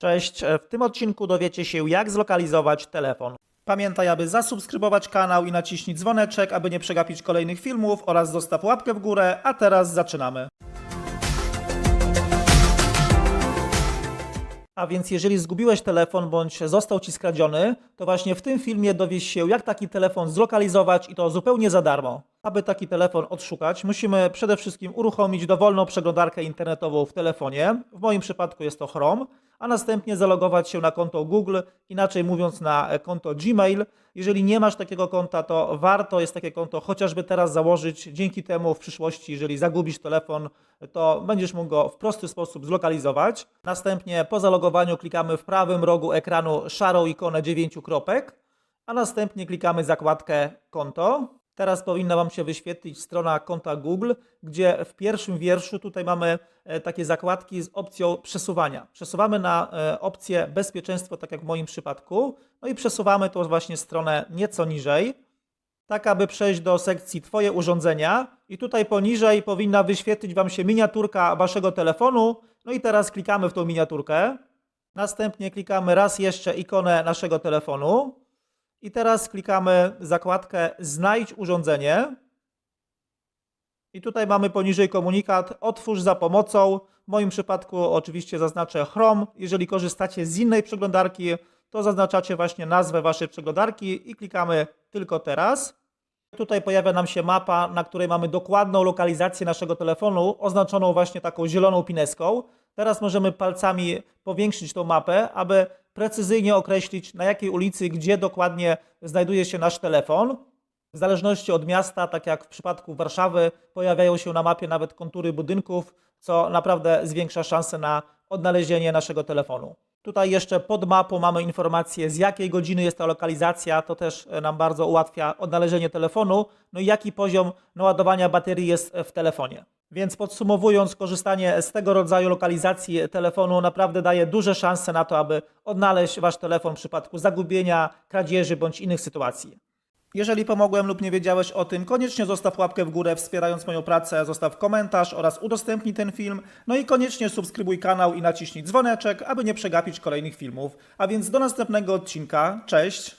Cześć, w tym odcinku dowiecie się jak zlokalizować telefon. Pamiętaj, aby zasubskrybować kanał i naciśnij dzwoneczek, aby nie przegapić kolejnych filmów oraz zostaw łapkę w górę, a teraz zaczynamy. A więc jeżeli zgubiłeś telefon bądź został ci skradziony, to właśnie w tym filmie dowiesz się jak taki telefon zlokalizować i to zupełnie za darmo. Aby taki telefon odszukać, musimy przede wszystkim uruchomić dowolną przeglądarkę internetową w telefonie. W moim przypadku jest to Chrome, a następnie zalogować się na konto Google, inaczej mówiąc na e, konto Gmail. Jeżeli nie masz takiego konta, to warto jest takie konto chociażby teraz założyć. Dzięki temu w przyszłości, jeżeli zagubisz telefon, to będziesz mógł go w prosty sposób zlokalizować. Następnie po zalogowaniu klikamy w prawym rogu ekranu szarą ikonę dziewięciu kropek, a następnie klikamy zakładkę konto. Teraz powinna Wam się wyświetlić strona konta Google, gdzie w pierwszym wierszu tutaj mamy e, takie zakładki z opcją przesuwania. Przesuwamy na e, opcję bezpieczeństwo, tak jak w moim przypadku, no i przesuwamy tą właśnie stronę nieco niżej, tak aby przejść do sekcji Twoje urządzenia. I tutaj poniżej powinna wyświetlić Wam się miniaturka Waszego telefonu, no i teraz klikamy w tą miniaturkę, następnie klikamy raz jeszcze ikonę naszego telefonu, i teraz klikamy zakładkę Znajdź urządzenie. I tutaj mamy poniżej komunikat Otwórz za pomocą. W moim przypadku oczywiście zaznaczę Chrome. Jeżeli korzystacie z innej przeglądarki, to zaznaczacie właśnie nazwę waszej przeglądarki i klikamy tylko teraz. Tutaj pojawia nam się mapa, na której mamy dokładną lokalizację naszego telefonu, oznaczoną właśnie taką zieloną pineską. Teraz możemy palcami powiększyć tą mapę, aby precyzyjnie określić, na jakiej ulicy, gdzie dokładnie znajduje się nasz telefon. W zależności od miasta, tak jak w przypadku Warszawy, pojawiają się na mapie nawet kontury budynków, co naprawdę zwiększa szanse na odnalezienie naszego telefonu. Tutaj jeszcze pod mapą mamy informację, z jakiej godziny jest ta lokalizacja, to też nam bardzo ułatwia odnalezienie telefonu, no i jaki poziom naładowania baterii jest w telefonie. Więc podsumowując, korzystanie z tego rodzaju lokalizacji telefonu naprawdę daje duże szanse na to, aby odnaleźć Wasz telefon w przypadku zagubienia, kradzieży bądź innych sytuacji. Jeżeli pomogłem lub nie wiedziałeś o tym, koniecznie zostaw łapkę w górę wspierając moją pracę, zostaw komentarz oraz udostępnij ten film. No i koniecznie subskrybuj kanał i naciśnij dzwoneczek, aby nie przegapić kolejnych filmów. A więc do następnego odcinka. Cześć!